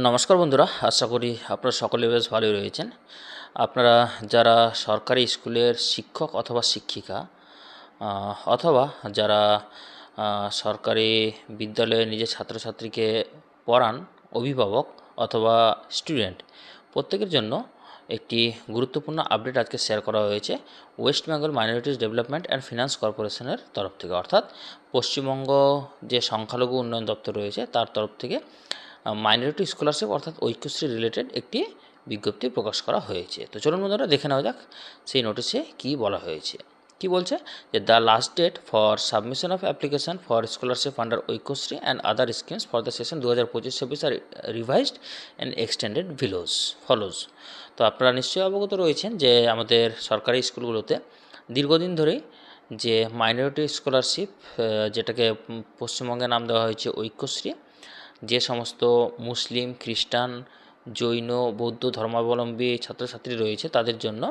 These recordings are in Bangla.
নমস্কার বন্ধুরা, আশা করি আপনারা সকলে বেশ ভালোই রয়েছেন। আপনারা যারা সরকারি স্কুলের শিক্ষক অথবা শিক্ষিকা অথবা যারা সরকারি বিদ্যালয়ে নিজের ছাত্রছাত্রীকে পড়ান, অভিভাবক অথবা স্টুডেন্ট, প্রত্যেকের জন্য একটি গুরুত্বপূর্ণ আপডেট আজকে শেয়ার করা হয়েছে West Bengal minorities development and finance কর্পোরেশনের তরফ থেকে। অর্থাৎ পশ্চিমবঙ্গ যে সংখ্যালঘু উন্নয়ন দপ্তর রয়েছে, তার তরফ থেকে মাইনরিটি স্কলারশিপ অর্থাৎ ঐক্যশ্রী রিলেটেড একটি বিজ্ঞপ্তি প্রকাশ করা হয়েছে। তো চলুন বন্ধুরা, দেখে নেওয়া যাক সেই নোটিশে কী বলা হয়েছে। কি বলছে? যে the last date for submission of application for scholarship under Aikyashree and other schemes for the session দু হাজার পঁচিশ ছাব্বিশ আর রিভাইজড অ্যান্ড এক্সটেন্ডেড ভিলোজ ফলোজ তো আপনারা নিশ্চয়ই অবগত রয়েছেন যে আমাদের সরকারি স্কুলগুলোতে দীর্ঘদিন ধরেই যে মাইনরিটি স্কলারশিপ যেটাকে পশ্চিমবঙ্গে নাম দেওয়া হয়েছে ঐক্যশ্রী যে সমস্ত মুসলিম, খ্রিস্টান, জৈন, বৌদ্ধ ধর্মাবলম্বী ছাত্রছাত্রী রয়েছে তাদের জন্য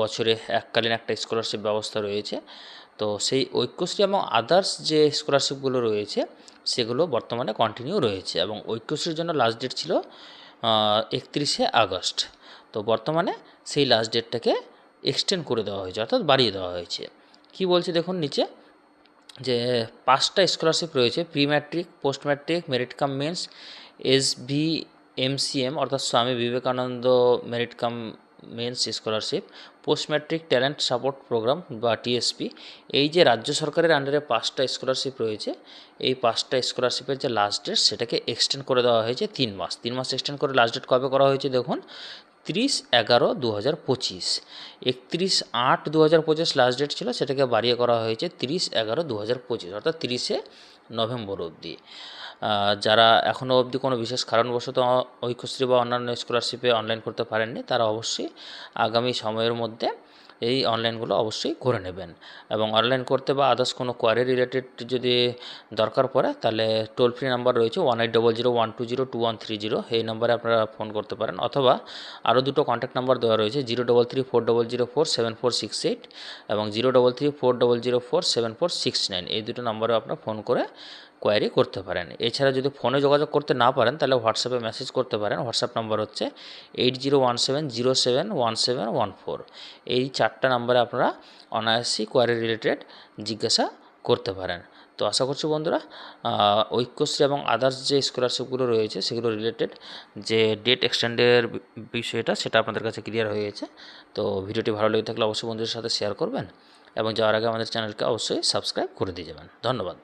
বছরে এককালীন একটা স্কলারশিপ ব্যবস্থা রয়েছে। তো সেই ঐক্যশ্রী এবং আদার্স যে স্কলারশিপগুলো রয়েছে, সেগুলো বর্তমানে কন্টিনিউ রয়েছে এবং ঐক্যশ্রীর জন্য লাস্ট ডেট ছিল একত্রিশে আগস্ট। তো বর্তমানে সেই লাস্ট ডেটটাকে এক্সটেন্ড করে দেওয়া হয়েছে, অর্থাৎ বাড়িয়ে দেওয়া হয়েছে। কি বলছে দেখুন নিচে? যে পাঁচটা স্কলারশিপ রয়েছে pre matric post matric merit cum means S V M C M অর্থাৎ Swami Vivekananda merit cum means scholarship post matric talent support programme বা টিএসপি এই যে রাজ্য সরকারের আন্ডারে পাঁচটা স্কলারশিপ রয়েছে, এই পাঁচটা স্কলারশিপের যে লাস্ট ডেট সেটাকে এক্সটেন্ড করে দেওয়া হয়েছে তিন মাস। তিন মাস এক্সটেন্ড করে লাস্ট ডেট কবে করা হয়েছে দেখুন? তিরিশ এগারো দু হাজার পঁচিশ। একত্রিশ আট দু হাজার পঁচিশ লাস্ট ডেট ছিল, সেটাকে বাড়িয়ে করা হয়েছে তিরিশ এগারো দু হাজার পঁচিশ, অর্থাৎ তিরিশে নভেম্বর অবধি। যারা এখনও অবধি কোনো বিশেষ কারণবশত ঐক্যশ্রী বা অন্যান্য স্কলারশিপে অনলাইন করতে পারেননি, তারা অবশ্যই আগামী সময়ের মধ্যে এই অনলাইনগুলো অবশ্যই করে নেবেন। এবং অনলাইন করতে বা আদার্স কোনো কোয়ারি রিলেটেড যদি দরকার পড়ে, তাহলে টোল ফ্রি নাম্বার রয়েছে one eight double zero one two zero two one three zero এই নাম্বারে আপনারা ফোন করতে পারেন। অথবা আরও দুটো কন্ট্যাক্ট নাম্বার দেওয়া রয়েছে zero double three four double zero four seven four six eight এবং zero double three four double zero four seven four six nine এই দুটো নাম্বারে আপনারা ফোন করে কোয়ারি করতে পারেন। এছাড়া যদি ফোনে যোগাযোগ করতে না পারেন, তাহলে হোয়াটসঅ্যাপে মেসেজ করতে পারেন। হোয়াটসঅ্যাপ নাম্বার হচ্ছে eight zero one seven zero seven one seven one four এই চারটা নাম্বারে আপনারা অনায়াসই কোয়ারি রিলেটেড জিজ্ঞাসা করতে পারেন। তো আশা করছি বন্ধুরা ঐক্যশ্রী এবং আদার্স যে স্কলারশিপগুলো রয়েছে, সেগুলো রিলেটেড যে ডেট এক্সটেন্ডের বিষয়টা, সেটা আপনাদের কাছে ক্লিয়ার হয়ে গেছে। তো ভিডিওটি ভালো লেগে থাকলে অবশ্যই বন্ধুদের সাথে শেয়ার করবেন এবং যাওয়ার আগে আমাদের চ্যানেলকে অবশ্যই সাবস্ক্রাইব করে দিয়ে যাবেন। ধন্যবাদ।